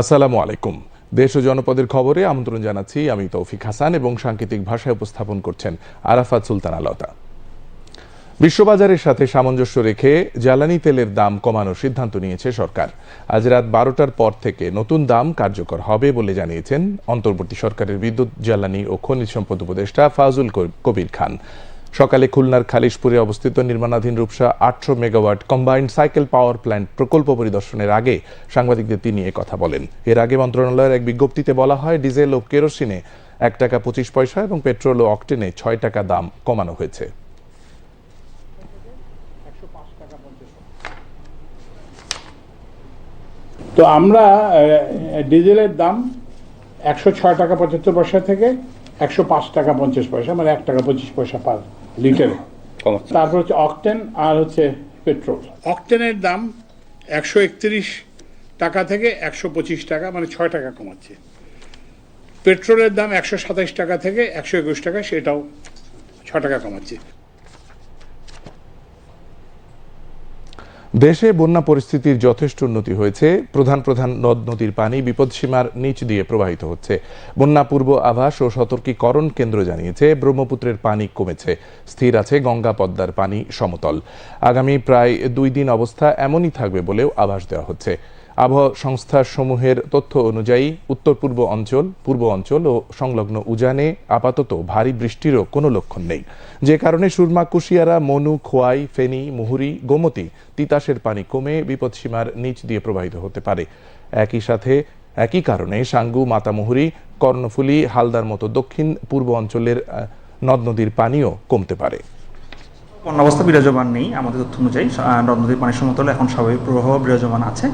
আসসালামু আলাইকুম। দেশ ও জনপদের খবরে আমন্ত্রণ জানাচ্ছি আমি তৌফিক হাসান এবং সাংকেতিক ভাষায় উপস্থাপন করছেন আরাফাত সুলতান আলতা বিশ্ববাজারের সাথে সামঞ্জস্য রেখে জ্বালানি তেলের দাম কমানোর সিদ্ধান্ত নিয়েছে সরকার। আজ রাত বারোটার পর থেকে নতুন দাম কার্যকর হবে বলে জানিয়েছেন অন্তর্বর্তী সরকারের বিদ্যুৎ, জ্বালানি ও খনিজ সম্পদ উপদেষ্টা ফাজুল কবির খান। সকালে খুলনার খালিশপুরে অবস্থিত নির্মাণাধীন রূপসা আটশো megawatt combined cycle power plant প্রকল্প পরিদর্শনের আগে সাংবাদিকদের তিনি কথা বলেন। এর আগে মন্ত্রণালয়ের এক বিজ্ঞপ্তিতে বলা হয়, ডিজেল ও কেরোসিনে এক টাকা পঁচিশ পয়সা এবং পেট্রোল ও অকটেনে ছয় টাকা দাম কমানো হয়েছে। তো আমরা ডিজেলের দাম একশো ছয় টাকা পঁচাত্তর পয়সা থেকে একশো পাঁচ টাকা পঞ্চাশ পয়সা মানে এক টাকা পঁচিশ পয়সা পার লিটারে। তারপর হচ্ছে অকটেন আর হচ্ছে পেট্রোল। অকটেনের দাম একশো একত্রিশ টাকা থেকে একশো পঁচিশ টাকা মানে ছয় টাকা কমাচ্ছে। পেট্রোলের দাম একশো সাতাশ টাকা থেকে একশো একুশ টাকা সেটাও ছ টাকা কমাচ্ছে। দেশে বন্যা পরিস্থিতির যথেষ্ট উন্নতি হয়েছে। প্রধান প্রধান নদ নদীর পানি বিপদসীমার নিচ দিয়ে প্রবাহিত হচ্ছে। বন্যা পূর্ব আভাস ও সতর্কীকরণ কেন্দ্র জানিয়েছে। ব্রহ্মপুত্রের পানি কমেছে। স্থির আছে গঙ্গা পদ্মার পানি সমতল। আগামী প্রায় দুই দিন অবস্থা এমনই থাকবে বলেও আভাস দেওয়া হচ্ছে। আবহাওয়া সংস্থা সমূহের তথ্য অনুযায়ী উত্তর পূর্ব অঞ্চল পূর্ব অঞ্চল ও সংলগ্ন উজানে আপাতত ভারী বৃষ্টিরও কোনো লক্ষণ নেই। যে কারণে সুরমা, কুশিয়ারা, মনু, খোয়াই, ফেনী, মুহুরী, গোমতী তিতাসের পানি কমে বিপদসীমার নিচ দিয়ে প্রবাহিত হতে পারে। একই সাথে একই কারণে সাঙ্গু, মাতামুহুরি, কর্ণফুলী, হালদার মতো দক্ষিণ পূর্ব অঞ্চলের নদ নদীর পানিও কমতে পারে। বন্যাবস্থা বিরাজমান নেই। আমাদের তথ্য অনুযায়ী নদ নদীর পানি সমতলে এখন স্বাভাবিক প্রবাহ বিরাজমান আছে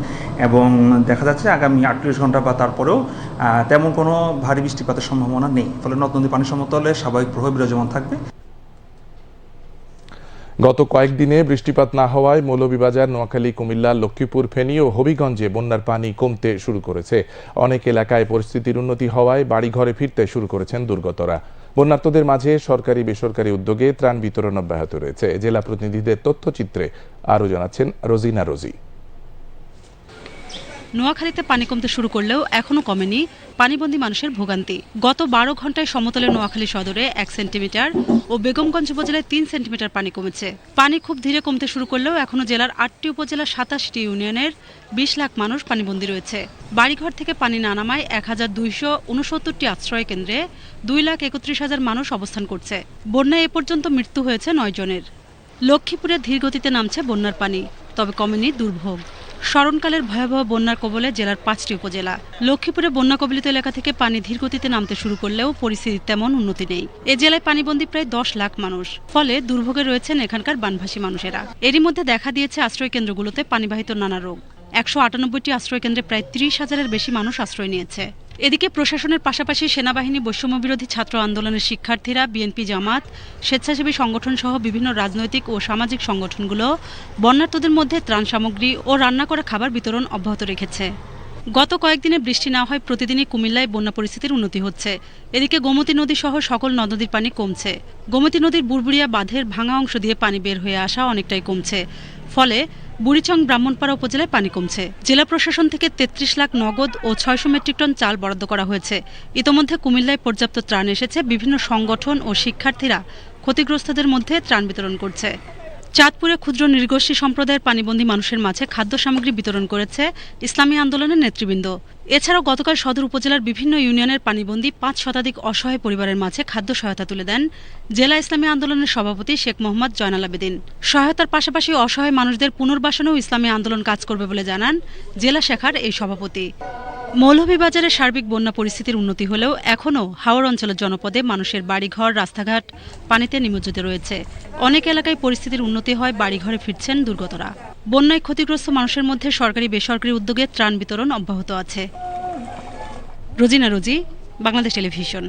এবং দেখা যাচ্ছে আগামী আটত্রিশ ঘণ্টা বা তারপরেও তেমন কোনো ভারী বৃষ্টিপাতের সম্ভাবনা নেই। ফলে নদ নদীর পানি সমতলে স্বাভাবিক প্রবাহ বিরাজমান থাকবে। গত কয়েকদিনে বৃষ্টিপাত না হওয়ায় মৌলভীবাজার, নোয়াখালী, কুমিল্লা, লক্ষ্মীপুর, ফেনী ও হবিগঞ্জে বন্যার পানি কমতে শুরু করেছে। অনেক এলাকায় পরিস্থিতির উন্নতি হওয়ায় বাড়িঘরে ফিরতে শুরু করেছেন দুর্গতরা। বন্যার্তদের মাঝে সরকারি বেসরকারি উদ্যোগে ত্রাণ বিতরণ অব্যাহত রয়েছে। জেলা প্রতিনিধিদের তথ্যচিত্রে আরও জানাচ্ছেন রোজিনা রোজি। নোয়াখালীতে পানি কমতে শুরু করলেও এখনও কমেনি পানিবন্দী মানুষের ভোগান্তি। গত বারো ঘন্টায় সমতলে নোয়াখালী সদরে এক সেন্টিমিটার ও বেগমগঞ্জ উপজেলায় তিন সেন্টিমিটার পানি কমেছে। পানি খুব ধীরে কমতে শুরু করলেও এখনও জেলার আটটি উপজেলার সাতাশটি ইউনিয়নের বিশ লাখ মানুষ পানিবন্দী রয়েছে। বাড়িঘর থেকে পানি না নামায় এক হাজার দুইশো উনসত্তরটি আশ্রয় কেন্দ্রে দুই লাখ একত্রিশ হাজার মানুষ অবস্থান করছে। বন্যায় এ পর্যন্ত মৃত্যু হয়েছে নয় জনের। লক্ষ্মীপুরে ধীর গতিতে নামছে বন্যার পানি, তবে কমেনি দুর্ভোগ। স্মরণকালের ভয়াবহ বন্যার কবলে জেলার পাঁচটি উপজেলা। লক্ষ্মীপুরে বন্যা কবলিত এলাকা থেকে পানি ধীর গতিতে নামতে শুরু করলেও পরিস্থিতি তেমন উন্নতি নেই। এ জেলায় পানিবন্দী প্রায় দশ লাখ মানুষ। ফলে দুর্ভোগে রয়েছেন এখানকার বানভাসী মানুষেরা। এরই মধ্যে দেখা দিয়েছে আশ্রয় কেন্দ্রগুলোতে পানিবাহিত নানা রোগ। একশো আটানব্বইটি আশ্রয় কেন্দ্রে প্রায় ত্রিশ হাজারের বেশি মানুষ আশ্রয় নিয়েছে। এদিকে প্রশাসনের পাশাপাশি সেনাবাহিনী বৈষম্য বিরোধী ছাত্র আন্দোলনের শিক্ষার্থীরা, বিএনপি জামাত, স্বেচ্ছাসেবী সংগঠন সহ বিভিন্ন রাজনৈতিক ও সামাজিক সংগঠনগুলো বন্যার্তদের মধ্যে ত্রাণ সামগ্রী ও রান্না করা খাবার বিতরণ অব্যাহত রেখেছে। গত কয়েকদিনে বৃষ্টি না হয় প্রতিদিনই কুমিল্লায় বন্যা পরিস্থিতির উন্নতি হচ্ছে। এদিকে গোমতী নদী সহ সকল নদ নদীর পানি কমছে। গোমতী নদীর বুড়বুড়িয়া বাঁধের ভাঙা অংশ দিয়ে পানি বের হয়ে আসা অনেকটাই কমছে। ফলে বুড়িচং ব্রাহ্মণপাড়া উপজেলায় পানি কমছে। জেলা প্রশাসন থেকে তেত্রিশ লাখ নগদ ও ছয়শো মেট্রিক টন চাল বরাদ্দ করা হয়েছে। ইতোমধ্যে কুমিল্লায় পর্যাপ্ত ত্রাণ এসেছে। বিভিন্ন সংগঠন ও শিক্ষার্থীরা ক্ষতিগ্রস্তদের মধ্যে ত্রাণ বিতরণ করছে। চাঁদপুরে ক্ষুদ্র নৃগোষ্ঠী সম্প্রদায়ের পানিবন্দী মানুষের মাঝে খাদ্য সামগ্রী বিতরণ করেছে ইসলামী আন্দোলনের নেতৃবৃন্দ। এছাড়াও গতকাল সদর উপজেলার বিভিন্ন ইউনিয়নের পানিবন্দী পাঁচ শতাধিক অসহায় পরিবারের মাঝে খাদ্য সহায়তা তুলে দেন জেলা ইসলামী আন্দোলনের সভাপতি শেখ মোহাম্মদ জয়নাল আবেদিন। সহায়তার পাশাপাশি অসহায় মানুষদের পুনর্বাসনেও ইসলামী আন্দোলন কাজ করবে বলে জানান জেলা শাখার এই সভাপতি। মৌলভীবাজারে সার্বিক বন্যা পরিস্থিতির উন্নতি হলেও এখনও হাওড় অঞ্চলের জনপদে মানুষের বাড়িঘর, রাস্তাঘাট পানিতে নিমজ্জিত রয়েছে। অনেক এলাকায় পরিস্থিতির উন্নতি হয়, বাড়িঘরে ফিরছেন দুর্গতরা। বন্যায় ক্ষতিগ্রস্ত মানুষের মধ্যে সরকারি বেসরকারি উদ্যোগে ত্রাণ বিতরণ অব্যাহত আছে। রোজিনা রোজি, বাংলাদেশ টেলিভিশন।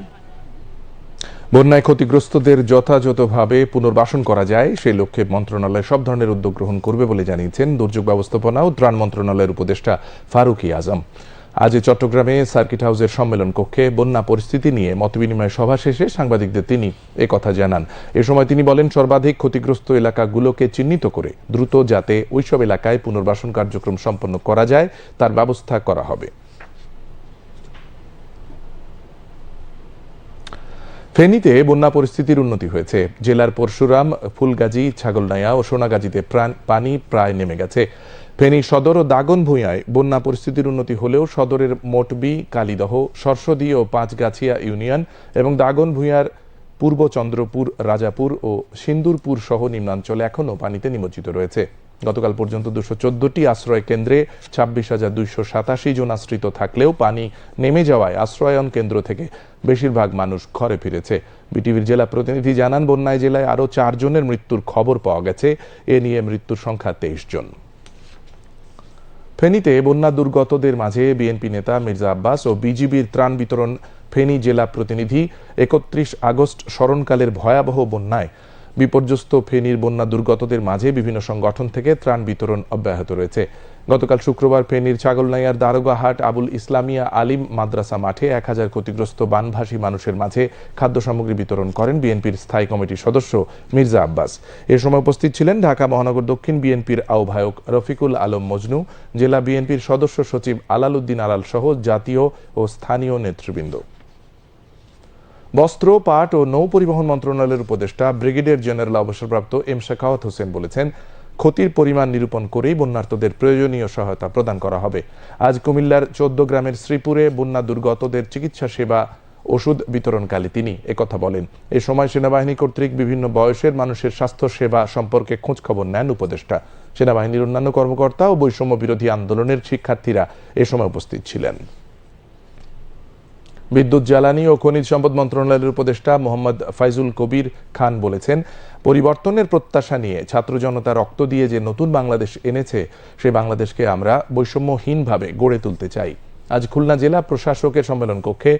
বন্যায় ক্ষতিগ্রস্তদের যথাযথভাবে পুনর্বাসন করা যায়, সেই লক্ষ্যে মন্ত্রণালয় সব ধরনের উদ্যোগ গ্রহণ করবে বলে জানিয়েছেন দুর্যোগ ব্যবস্থাপনা ও ত্রাণ মন্ত্রণালয়ের উপদেষ্টা ফারুকি আজম। আজ চট্টগ্রামে সার্কিট হাউসের সম্মেলন কক্ষে বন্যা পরিস্থিতি নিয়ে মতবিনিময় সভা শেষে সাংবাদিকদের তিনি কথা জানান। এ সময় তিনি বলেন, সর্বাধিক ক্ষতিগ্রস্ত এলাকাগুলোকে চিহ্নিত করে দ্রুত যাতে ওইসব এলাকায় পুনর্বাসন কার্যক্রম সম্পন্ন করা যায়, তার ব্যবস্থা করা হবে। ফেনীতে বন্যা পরিস্থিতির উন্নতি হয়েছে। জেলার পরশুরাম, ফুলগাজী, ছাগলনাইয়া ও সোনাগাজীতে পানি প্রায় নেমে গেছে। ফেনী সদর ও দাগন ভূঁইয়ায় বন্যা পরিস্থিতির উন্নতি হলেও সদরের মোটবি কালীদহ সরস্বদী ও পাঁচগাছিয়া ইউনিয়ন এবং দাগন ভূঁইয়ার পূর্ব চন্দ্রপুর, রাজাপুর ও সিন্দুরপুর সহ নিম্নাঞ্চলে এখনও পানিতে নিমজ্জিত রয়েছে। গতকাল পর্যন্ত দুশো চোদ্দটি আশ্রয় কেন্দ্রে ছাব্বিশ হাজার দুইশো সাতাশি জন আশ্রিত থাকলেও পানি নেমে যাওয়ায় আশ্রয়ন কেন্দ্র থেকে বেশিরভাগ মানুষ ঘরে ফিরেছে। বিটিভির জেলা প্রতিনিধি জানান, বন্যায় জেলায় আরও চারজনের মৃত্যুর খবর পাওয়া গেছে। এ নিয়ে মৃত্যুর সংখ্যা তেইশ জন। ফেনীতে বন্যা দুর্গতদের মাঝে বিএনপি নেতা মির্জা আব্বাস ও বিজিবির ত্রাণ বিতরণ ফেনী জেলা প্রতিনিধি একত্রিশ আগস্ট স্মরণকালের ভয়াবহ বন্যায়। বিপর্যস্ত ফেনীর বন্যা দুর্গতদের মাঝে বিভিন্ন সংগঠন থেকে ত্রাণ বিতরণ অব্যাহত রয়েছে। গতকাল শুক্রবার ফেনীর ছাগলনাইয়ার দারোগাহাট আবুল ইসলামিয়া আলিম মাদ্রাসা মাঠে এক হাজার ক্ষতিগ্রস্ত বানভাসী মানুষের মাঝে খাদ্য সামগ্রী বিতরণ করেন বিএনপির স্থায়ী কমিটির সদস্য মির্জা আব্বাস। এ সময় উপস্থিত ছিলেন ঢাকা মহানগর দক্ষিণ বিএনপির আহ্বায়ক রফিকুল আলম মজনু, জেলা বিএনপির সদস্য সচিব আলাল উদ্দিন আলাল সহ জাতীয় ও স্থানীয় নেতৃবৃন্দ। বস্ত্র, পাট ও নৌ পরিবহন মন্ত্রণালয়ের উপদেষ্টা, ব্রিগেডিয়ার জেনারেল অবসরপ্রাপ্ত এম শেখাওয়াত হোসেন বলেছেন ক্ষতির পরিমাণ নিরূপণ করেই বন্যার্তদের প্রয়োজনীয় সহায়তা প্রদান করা হবে। আজ কুমিল্লার চোদ্দ গ্রামের শ্রীপুরে বন্যা দুর্গতদের চিকিৎসা সেবা, ওষুধ বিতরণকালে তিনি একথা বলেন। এ সময় সেনাবাহিনী কর্তৃক বিভিন্ন বয়সের মানুষের স্বাস্থ্য সেবা সম্পর্কে খোঁজখবর নেন উপদেষ্টা। সেনাবাহিনীর অন্যান্য কর্মকর্তা ও বৈষম্য বিরোধী আন্দোলনের শিক্ষার্থীরা এ সময় উপস্থিত ছিলেন। বিদ্যুৎ জ্বালানি ও খনিজ সম্পদ মন্ত্রণালয়ের উপদেষ্টা মোহাম্মদ ফাইজুল কবির খান বলেছেন, পরিবর্তনের প্রত্যাশা নিয়ে ছাত্র জনতা রক্ত দিয়ে যে নতুন বাংলাদেশ এনেছে, সে বাংলাদেশকে আমরা বৈষম্যহীনভাবে গড়ে তুলতে চাই। আজ খুলনা জেলা প্রশাসকের সম্মেলন কক্ষে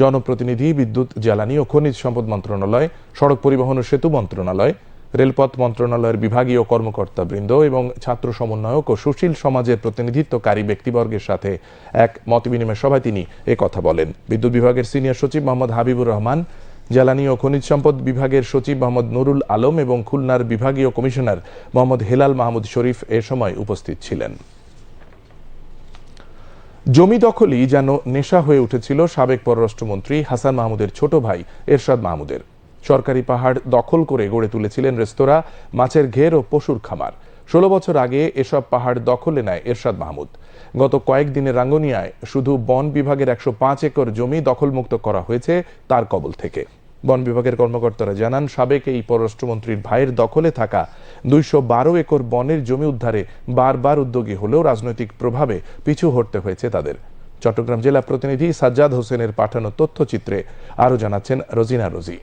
জনপ্রতিনিধি, বিদ্যুৎ, জ্বালানি ও খনিজ সম্পদ মন্ত্রণালয়, সড়ক পরিবহন ও সেতু মন্ত্রণালয় রেলপথ মন্ত্রণালয়ের বিভাগীয় কর্মকর্তাবৃন্দ এবং ছাত্র সমন্বয়ক ও সুশীল সমাজের প্রতিনিধিত্বকারী ব্যক্তিবর্গের সাথে এক মতবিনিময় সভায় তিনি কথা বলেন। বিদ্যুৎ বিভাগের সিনিয়র সচিব মোহাম্মদ হাবিবুর রহমান, জ্বালানি ও খনিজ সম্পদ বিভাগের সচিব মোহাম্মদ নুরুল আলম এবং খুলনার বিভাগীয় কমিশনার মোহাম্মদ হেলাল মাহমুদ শরীফ এ সময় উপস্থিত ছিলেন। জমি দখলই যেন নেশা হয়ে উঠেছিল সাবেক পররাষ্ট্রমন্ত্রী হাসান মাহমুদের ছোট ভাই এরশাদ মাহমুদের। সরকারি পাহাড় দখল করে গড়ে তুলেছিলেন রেস্তোরাঁ, মাছের ঘের ও পশুর খামার। ষোলো বছর আগে এসব পাহাড় দখলে নেয় এরশাদ মাহমুদ। গত কয়েকদিনের রাঙ্গুনিয়ায় শুধু বন বিভাগের একশো পাঁচ একর জমি দখলমুক্ত করা হয়েছে তার কবল থেকে। বন বিভাগের কর্মকর্তারা জানান, সাবেক এই পররাষ্ট্রমন্ত্রীর ভাইয়ের দখলে থাকা দুইশো বারো একর বনের জমি উদ্ধারে বারবার উদ্যোগী হলেও রাজনৈতিক প্রভাবে পিছু হটতে হয়েছে তাদের। চট্টগ্রাম জেলা প্রতিনিধি সাজ্জাদ হোসেনের পাঠানো তথ্যচিত্রে আরও জানাচ্ছেন রোজিনা রোজি।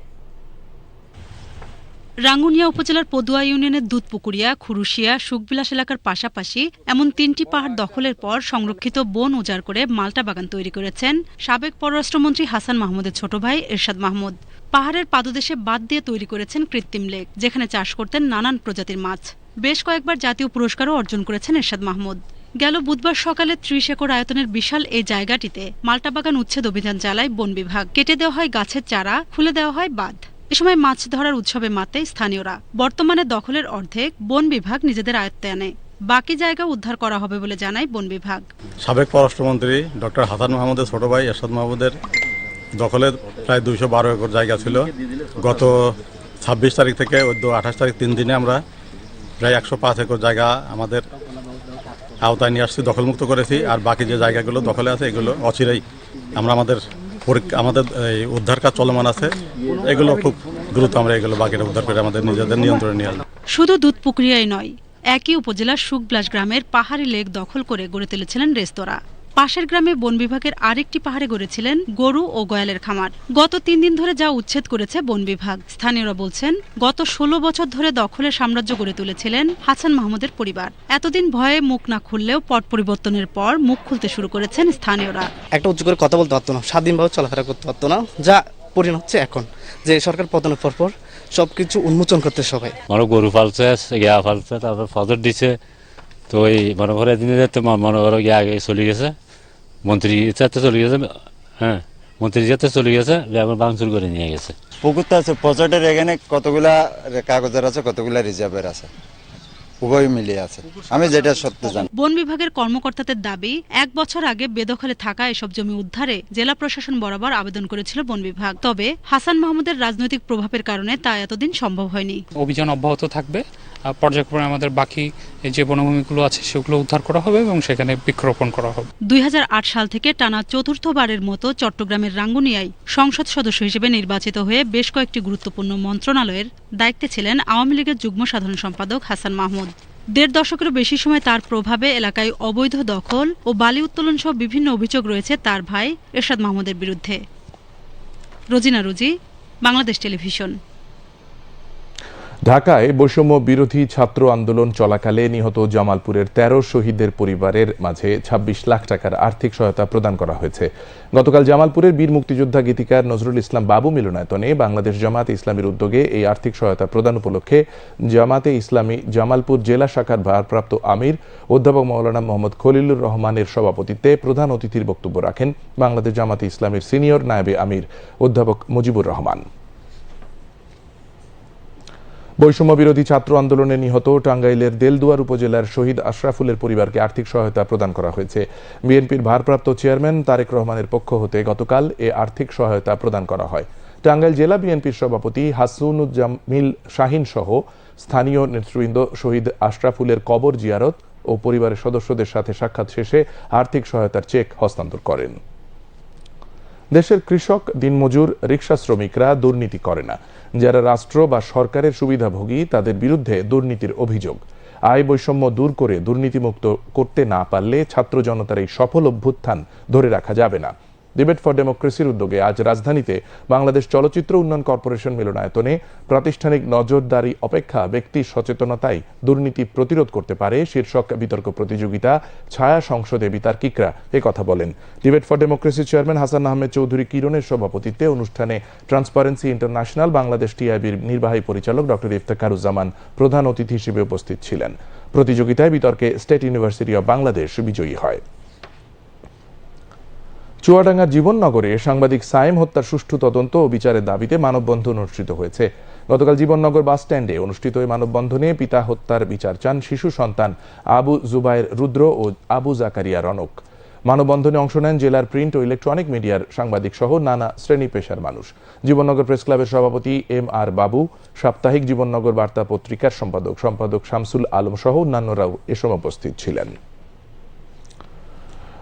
রাঙ্গুনিয়া উপজেলার পদুয়া ইউনিয়নের দুধপুকুরিয়া, খুরুশিয়া, সুখবিলাস এলাকার পাশাপাশি এমন তিনটি পাহাড় দখলের পর সংরক্ষিত বন উজাড় করে মাল্টা বাগান তৈরি করেছেন সাবেক পররাষ্ট্রমন্ত্রী হাসান মাহমুদের ছোট ভাই এরশাদ মাহমুদ। পাহাড়ের পাদদেশে বাদ দিয়ে তৈরি করেছেন কৃত্রিম লেক, যেখানে চাষ করতেন নানান প্রজাতির মাছ। বেশ কয়েকবার জাতীয় পুরস্কারও অর্জন করেছেন এরশাদ মাহমুদ। গেল বুধবার সকালে ত্রিশ একর আয়তনের বিশাল এই জায়গাটিতে মাল্টা বাগান উচ্ছেদ অভিযান চালায় বন বিভাগ। কেটে দেওয়া হয় গাছের চারা, খুলে দেওয়া হয় বাঁধ। সময় মাছ ধরার উৎসবে মাতে স্থানীয়রা। বর্তমানে দখলের অর্ধেক বন বিভাগ নিজেদের আয়ত্তে আনে। বাকি জায়গা উদ্ধার করা হবে বলে জানায় বন বিভাগ। সাবেক পররাষ্ট্রমন্ত্রী ডক্টর হাসান মাহমুদের ছোট ভাই এরশাদ মাহমুদের দখলের প্রায় দুইশো বারো একর জায়গা ছিল। গত ছাব্বিশ তারিখ থেকে ওই আঠাশ তারিখ তিন দিনে আমরা প্রায় একশো পাঁচ একর জায়গা আমাদের আওতায় নিয়ে আসছি, দখলমুক্ত করেছি। আর বাকি যে জায়গাগুলো দখলে আছে, এগুলো অচিরেই আমরা আমাদের আমাদের এই উদ্ধার কাজ চলমান আছে। এগুলো খুব গুরুত্ব আমরা এগুলো বাকিটা উদ্ধার করে আমাদের নিজেদের নিয়ন্ত্রণে নিয়ে আসব। শুধু দুধ পুকুরিয়াই নয়, একই উপজেলার সুকব্লাস গ্রামের পাহাড়ি লেক দখল করে গড়ে তুলেছিলেন রেস্তোরাঁ। পাশের গ্রামে বন বিভাগের আরেকটি পাহাড়ে গড়েছিলেন গরু ও গয়ালের খামার। গত তিন দিন ধরে যা উচ্ছেদ করেছে বন বিভাগ। স্থানীয়রা বলছেন গত ষোলো বছর ধরে দখলের সাম্রাজ্য গড়ে তুলেছিলেন হাসান মাহমুদের পরিবার। এতদিন ভয়ে মুখ না খুললেও পট পরিবর্তনের পর মুখ খুলতে শুরু করেছেন স্থানীয়রা। একটা উচ্চ করে কথা বলতে পারতো না। স্বাধীনভাবে চলাফেরা করতে পারতো না। যা পরিণত হচ্ছে এখন। যে সরকার পতনের পর পর সব কিছু উন্মোচন করতে সবাই। মনে গরু পালছে গিয়া পালছে তারপর ফজর দিছে। তো ওই মনে করে দিনে মনে করো গিয়ে আগে চলে গেছে। মন্ত্রী ইচ্ছাতে চলে গেছে হ্যাঁ মন্ত্রী যাতে চলে গেছে এখন বাংচুর করে নিয়ে গেছে। পুকুরটা আছে পচটের এখানে কতগুলা কাগজের আছে, কতগুলা রিজার্ভের আছে? উভয় মিলিয়ে আছে। আমি যেটা সত্য জানি। বন বিভাগের কর্মকর্তাদের দাবি এক বছর আগে বেদখলে থাকা এসব জমি উদ্ধারে জেলা প্রশাসন বরাবর আবেদন করেছিল বন বিভাগ। তবে হাসান মাহমুদের রাজনৈতিক প্রভাবের কারণে তা এতদিন সম্ভব হয়নি। অভিযান অব্যাহত থাকবে। পর্যায়ক্রমে আমাদের বাকি যে বনভূমিগুলো আছে সেগুলো উদ্ধার করা হবে এবং সেখানে বৃক্ষরোপণ করা হবে। দুই হাজার আট সাল থেকে টানা চতুর্থবারের মতো চট্টগ্রামের রাঙ্গুনিয়ায় সংসদ সদস্য হিসেবে নির্বাচিত হয়ে বেশ কয়েকটি গুরুত্বপূর্ণ মন্ত্রণালয়ের দায়িত্বে ছিলেন আওয়ামী লীগের যুগ্ম সাধারণ সম্পাদক হাসান মাহমুদ। দেড় দশকেরও বেশি সময় তার প্রভাবে এলাকায় অবৈধ দখল ও বালি উত্তোলন সহ বিভিন্ন অভিযোগ রয়েছে তার ভাই এরশাদ মাহমুদের বিরুদ্ধে। রোজিনা রুজি, বাংলাদেশ টেলিভিশন। ঢাকায় বৈষম্য বিরোধী ছাত্র আন্দোলন চলাকালে নিহত জামালপুরের তেরো শহীদদের পরিবারের মাঝে ২৬ লাখ টাকার আর্থিক সহায়তা প্রদান করা হয়েছে। গতকাল জামালপুরের বীর মুক্তিযোদ্ধা গীতিকার নজরুল ইসলাম বাবু মিলনায়তনে বাংলাদেশ জামাতে ইসলামীর উদ্যোগে এই আর্থিক সহায়তা প্রদান উপলক্ষে জামাতে ইসলামী জামালপুর জেলা শাখার ভারপ্রাপ্ত আমির, অধ্যাপক মৌলানা মোহাম্মদ খলিলুর রহমানের সভাপতিত্বে প্রধান অতিথির বক্তব্য রাখেন বাংলাদেশ জামাতে ইসলামীর সিনিয়র নায়েবে আমির, অধ্যাপক মুজিবুর রহমান। বৈষম্য বিরোধী ছাত্র আন্দোলনে নিহত টাঙ্গাইলের দেলদুয়ার উপজেলার শহীদ আশরাফুলের পরিবারকে আর্থিক সহায়তা প্রদান করা হয়েছে। বিএনপির ভারপ্রাপ্ত চেয়ারম্যান তারেক রহমানের পক্ষ হতে গতকাল এ আর্থিক সহায়তা প্রদান করা হয়। টাঙ্গাইল জেলা বিএনপির সভাপতি হাসুনুজ্জামিল শাহিন সহ স্থানীয় নেতৃবৃন্দ শহীদ আশরাফুলের কবর জিয়ারত ও পরিবারের সদস্যদের সাথে সাক্ষাৎ শেষে আর্থিক সহায়তার চেক হস্তান্তর করেন। দেশের কৃষক, দিনমজুর রিক্সা শ্রমিকরা দুর্নীতি করে না। যারা রাষ্ট্র বা সরকারের সুবিধাভোগী, তাদের বিরুদ্ধে দুর্নীতির অভিযোগ। আয় বৈষম্য দূর করে দুর্নীতিমুক্ত করতে না পারলে ছাত্র জনতার এই সফল অভ্যুত্থান ধরে রাখা যাবে না। ডিবেট ফর ডেমোক্রেসির উদ্যোগে আজ রাজধানীতে বাংলাদেশ চলচ্চিত্র উন্নয়ন কর্পোরেশন মিলনায়তনে প্রাতিষ্ঠানিক নজরদারি অপেক্ষা ব্যক্তি সচেতনতাই দুর্নীতি প্রতিরোধ করতে পারে শীর্ষক বিতর্ক প্রতিযোগিতা ছায়া সংসদে বিতার্কিকরা কথা বলেন। Debate for democracy chairman Hasan Ahmed Chowdhury কিরণের সভাপতিত্বে অনুষ্ঠানে ট্রান্সপারেন্সি ইন্টারন্যাশনাল বাংলাদেশ টিআইবির নির্বাহী পরিচালক ডক্টর ইফতেখারুজ্জামান প্রধান অতিথি হিসেবে উপস্থিত ছিলেন। প্রতিযোগিতায় বিতর্কে স্টেট ইউনিভার্সিটি অব বাংলাদেশ বিজয়ী হয়। চুয়াডাঙ্গার জীবননগরে সাংবাদিক সাইম হত্যার সুষ্ঠু তদন্ত ও বিচারের দাবিতে মানববন্ধন অনুষ্ঠিত হয়েছে। গতকাল জীবননগর বাস স্ট্যান্ডে অনুষ্ঠিত এই মানববন্ধনে পিতা হত্যার বিচার চান শিশু সন্তান আবু জুবায়ের রুদ্র ও আবু জাকারিয়া রনক। মানববন্ধনে অংশ নেন জেলার প্রিন্ট ও ইলেকট্রনিক মিডিয়ার সাংবাদিক সহ নানা শ্রেণি পেশার মানুষ। জীবননগর প্রেস ক্লাবের সভাপতি এম আর বাবু, সাপ্তাহিক জীবননগর বার্তা পত্রিকার সম্পাদক সম্পাদক শামসুল আলম সহ অন্যান্যরাও এ সময় উপস্থিত ছিলেন।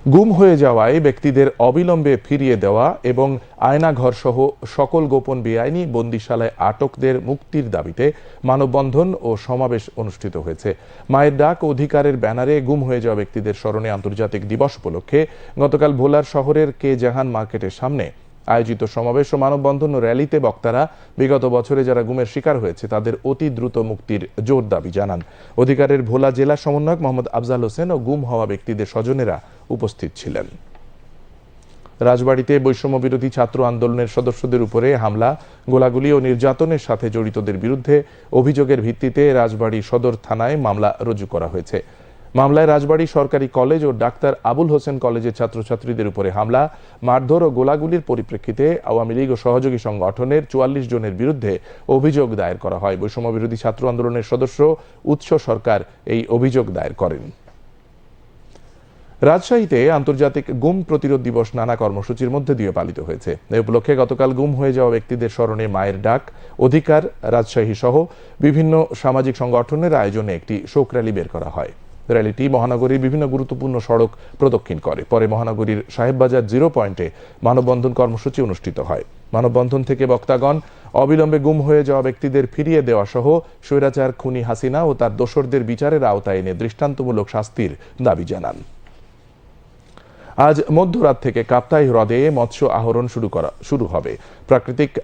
গুম হয়ে যাওয়ায় ব্যক্তিদের অবিলম্বে ফিরিয়ে দেওয়া এবং আয়নাঘর সহ সকল গোপন বেআইনি বন্দিশালায় আটকদের মুক্তির দাবিতে মানববন্ধন ও সমাবেশ অনুষ্ঠিত হয়েছে। মায়ের ডাক অধিকারের ব্যানারে গুম হয়ে যাওয়া ব্যক্তিদের স্মরণে আন্তর্জাতিক দিবস উপলক্ষে গতকাল ভোলার শহরের কে জাহান মার্কেটের সামনে আয়োজিত সমাবেশ ও মানববন্ধন ও র্যালিতে বক্তারা বিগত বছরে যারা গুমের শিকার হয়েছে, তাদের অতি দ্রুত মুক্তির জোর দাবি জানান। অধিকারের ভোলা জেলা সমন্বয়ক মোহাম্মদ আফজাল হোসেন ও গুম হওয়া ব্যক্তিদের স্বজনেরা উপস্থিত ছিলেন। রাজবাড়িতে বৈষম্য বিরোধী ছাত্র আন্দোলনের সদস্যদের উপরে হামলা, গোলাগুলি ও নির্যাতনের সাথে জড়িতদের বিরুদ্ধে অভিযোগের ভিত্তিতে রাজবাড়ী সদর থানায় মামলা রুজু করা হয়েছে। মামলায় রাজবাড়ী সরকারি কলেজ ও ডাক্তার আবুল হোসেন কলেজের ছাত্রছাত্রীদের উপরে হামলা, মারধর ও গোলাগুলির পরিপ্রেক্ষিতে আওয়ামী লীগ ও সহযোগী সংগঠনের চুয়াল্লিশ জনের বিরুদ্ধে অভিযোগ দায়ের করা হয়। বৈষম্য বিরোধী ছাত্র আন্দোলনের সদস্য উৎস সরকার এই অভিযোগ দায়ের করেন। রাজশাহীতে আন্তর্জাতিক গুম প্রতিরোধ দিবস নানা কর্মসূচির মধ্যে দিয়ে পালিত হয়েছে। এ উপলক্ষে গতকাল গুম হয়ে যাওয়া ব্যক্তিদের স্মরণে মায়ের ডাক, অধিকার রাজশাহী সহ বিভিন্ন সামাজিক সংগঠনের আয়োজনে একটি শোক র্যালি বের করা হয়। র্যালিটি মহানগরীর বিভিন্ন গুরুত্বপূর্ণ সড়ক প্রদক্ষিণ করে। পরে মহানগরীর সাহেববাজার জিরো পয়েন্টে মানববন্ধন কর্মসূচি অনুষ্ঠিত হয়। মানববন্ধন থেকে বক্তাগণ অবিলম্বে গুম হয়ে যাওয়া ব্যক্তিদের ফিরিয়ে দেওয়া সহ স্বৈরাচার খুনি হাসিনা ও তার দোসরদের বিচারের আওতায় এনে দৃষ্টান্তমূলক শাস্তির দাবি জানান। আজ মধ্যরাত থেকে কাপ্তাই হ্রদে মৎস্য আহরণ শুরু করা শুরু হবে। প্রাকৃতিক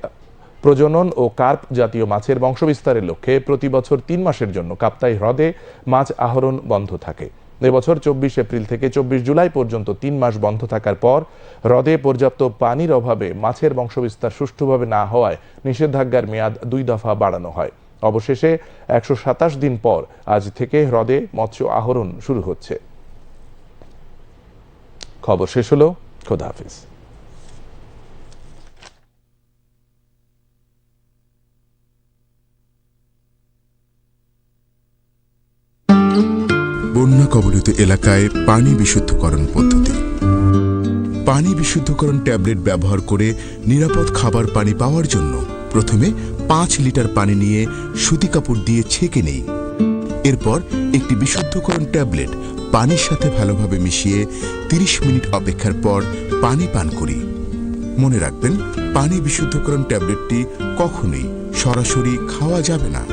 প্রজনন ও কার্প জাতীয় মাছের বংশবিস্তারের লক্ষ্যে প্রতি বছর তিন মাসের জন্য কাপ্তাই হ্রদে মাছ আহরণ বন্ধ থাকে। এবছর চব্বিশ এপ্রিল থেকে চব্বিশ জুলাই পর্যন্ত তিন মাস বন্ধ থাকার পর হ্রদে পর্যাপ্ত পানির অভাবে মাছের বংশবিস্তার সুষ্ঠুভাবে না হওয়ায় নিষেধাজ্ঞার মেয়াদ দুই দফা বাড়ানো হয়। অবশেষে একশো সাতাশ দিন পর আজ থেকে হ্রদে মৎস্য আহরণ শুরু হচ্ছে। খবর শেষ হলো। খোদা হাফিজ। বন্যা কবলিত এলাকায় পানি বিশুদ্ধকরণ পদ্ধতি। পানি বিশুদ্ধকরণ ট্যাবলেট ব্যবহার করে নিরাপদ খাবার পানি পাওয়ার জন্য প্রথমে পাঁচ লিটার পানি নিয়ে সুতি কাপড় দিয়ে ছেঁকে নেই। এরপর একটি বিশুদ্ধকরণ ট্যাবলেট পানির সাথে ভালোভাবে মিশিয়ে 30 মিনিট অপেক্ষার পর পানি পান করি। মনে রাখবেন, পানি বিশুদ্ধকরণ ট্যাবলেটটি কখনোই সরাসরি খাওয়া যাবে না।